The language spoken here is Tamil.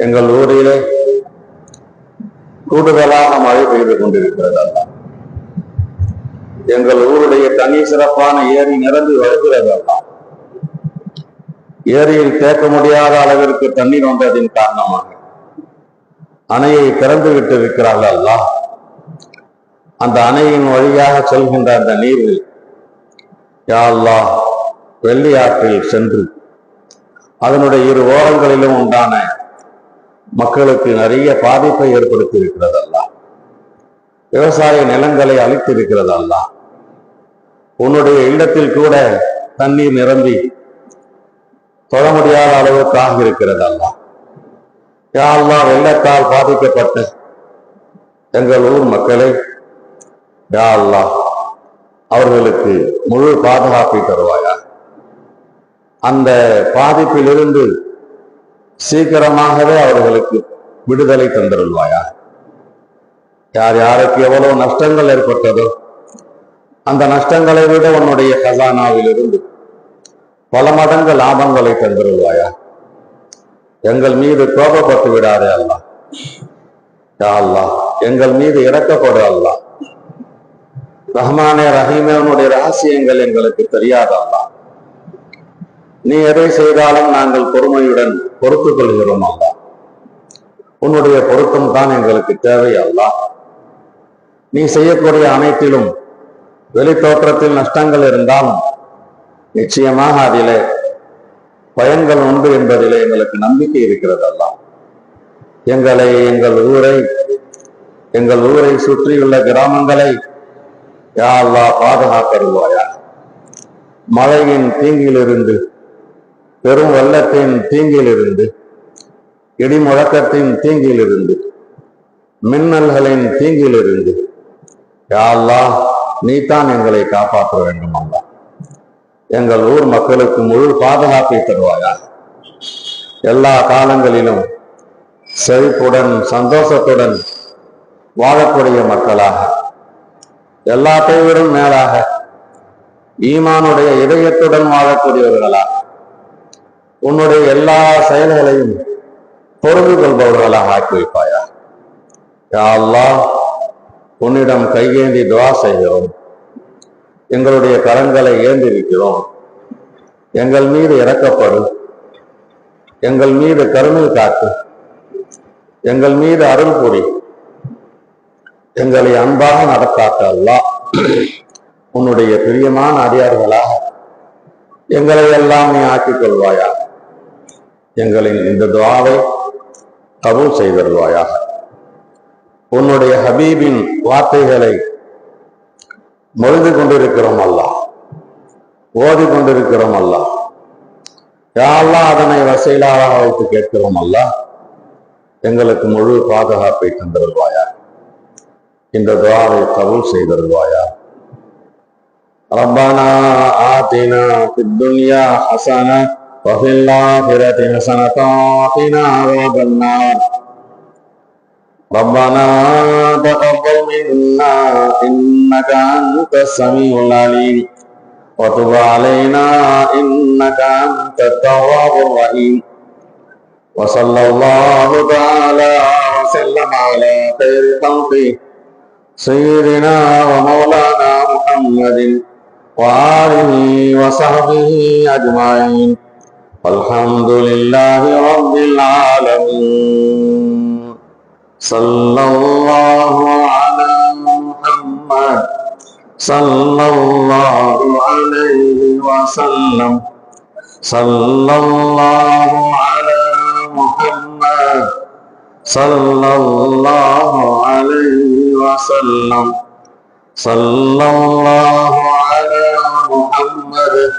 எங்கள் ஊரிலே கூடுதலாக மழை பெய்து கொண்டிருக்கிறது அல்ல எங்கள் ஊருடைய தனி சிறப்பான ஏரி நிரம்பி வருகிறது அல்ல ஏரியில் தேக்க முடியாத அளவிற்கு தண்ணீர் வந்ததின் காரணமாக அணையை திறந்து விட்டு இருக்கிறார்கள் அல்ல அந்த அணையின் வழியாக செல்கின்ற அந்த நீரில் யா வெள்ளி ஆற்றில் சென்று அதனுடைய இரு ஓரங்களிலும் உண்டான மக்களுக்கு நிறைய பாதிப்பை ஏற்படுத்தி இருக்கிறது விவசாய நிலங்களை அழித்து அல்ல உன்னுடைய இல்லத்தில் கூட தண்ணீர் நிரம்பி தொட முடியாத அளவுக்கு ஆகியிருக்கிறது அல்ல வெள்ளத்தால் பாதிக்கப்பட்ட எங்கள் ஊர் மக்களை யாழ்லா அவர்களுக்கு முழு பாதுகாப்பை தருவாயா அந்த பாதிப்பிலிருந்து சீக்கிரமாகவே அவர்களுக்கு விடுதலை தந்திருவாயா யார் யாருக்கு எவ்வளவு நஷ்டங்கள் ஏற்பட்டதோ அந்த நஷ்டங்களை விட உன்னுடைய கசானாவிலிருந்து பல மடங்கு லாபங்களை தந்திருவாயா எங்கள் மீது கோபப்பட்டு விடாதே அல்லா. யா அல்லாஹ் எங்கள் மீது இறக்கப்படு அல்லா. ரஹ்மானே ரஹீமேனுடைய ரகசியங்கள் எங்களுக்கு தெரியாத அல்லா? நீ எதை செய்தாலும் நாங்கள் பொறுமையுடன் பொறுத்துக் கொள்கிறோம் அல்லா. உன்னுடைய பொருத்தம் தான் எங்களுக்கு தேவை அல்லா. நீ செய்யக்கூடிய அனைத்திலும் வெளித்தோற்றத்தில் நஷ்டங்கள் இருந்தாலும் நிச்சயமாக அதிலே பயன்கள் உண்டு என்பதிலே எங்களுக்கு நம்பிக்கை இருக்கிறது அல்லா. எங்களை எங்கள் ஊரை எங்கள் ஊரை சுற்றியுள்ள கிராமங்களை யா அல்லாஹ் பாதுகாத்தருவாயா மழையின் தீங்கிலிருந்து பெரும் வெள்ளத்தின் தீங்கிலிருந்து இடி முழக்கத்தின் தீங்கிலிருந்து மின்னல்களின் தீங்கிலிருந்து யா நீதான் எங்களை காப்பாற்ற வேண்டும் அல்லா. எங்கள் ஊர் மக்களுக்கு முழு பாதுகாப்பை தருவாயா? எல்லா காலங்களிலும் செழிப்புடன் சந்தோஷத்துடன் வாழக்கூடிய மக்களாக எல்லாத்தையும் மேலாக ஈமானுடைய இதயத்துடன் வாழக்கூடியவர்களா உன்னுடைய எல்லா செயல்களையும் பொறுந்து கொள்பவர்களாக ஆக்கி வைப்பாயா யா உன்னிடம் கையேந்தி துவா செய்கிறோம். எங்களுடைய கரங்களை ஏந்திருக்கிறோம். எங்கள் மீது இறக்கப்படும் எங்கள் மீது கருணை காத்து எங்கள் மீது அருள் புரி. எங்களை அன்பாக நடத்தாக்க அல்லா உன்னுடைய பிரியமான அடியார்களாக எங்களை எல்லாம் நீ ஆக்கிக் கொள்வாயா எங்களின் இந்த துவாவை கபூல் செய்தருவாயாக உன்னுடைய ஹபீபின் வார்த்தைகளை மொழிந்து கொண்டிருக்கிறோம் அல்லா ஓதி கொண்டிருக்கிறோம் அல்லா யாரெல்லாம் அதனை வசையிலாக வைத்து கேட்கிறோம் அல்லா எங்களுக்கு முழு பாதுகாப்பை தந்திருவாயா இந்த துவாவை கபூல் செய்தருவாயா ربنا آتنا في الدنيا حسنة وفي الآخرة حسنة وقنا عذاب النار ربنا تقبل منا إنك أنت السميع العليم وتب علينا إنك أنت التواب الرحيم وصلى الله تعالى وسلم على خير خلقه سيدنا ومولانا محمد وآله وصحبه أجمعين والحمد لله رب العالمين صلى الله على محمد صلى الله عليه وسلم صلى الله على محمد صلى الله عليه وسلم صلى الله على محمد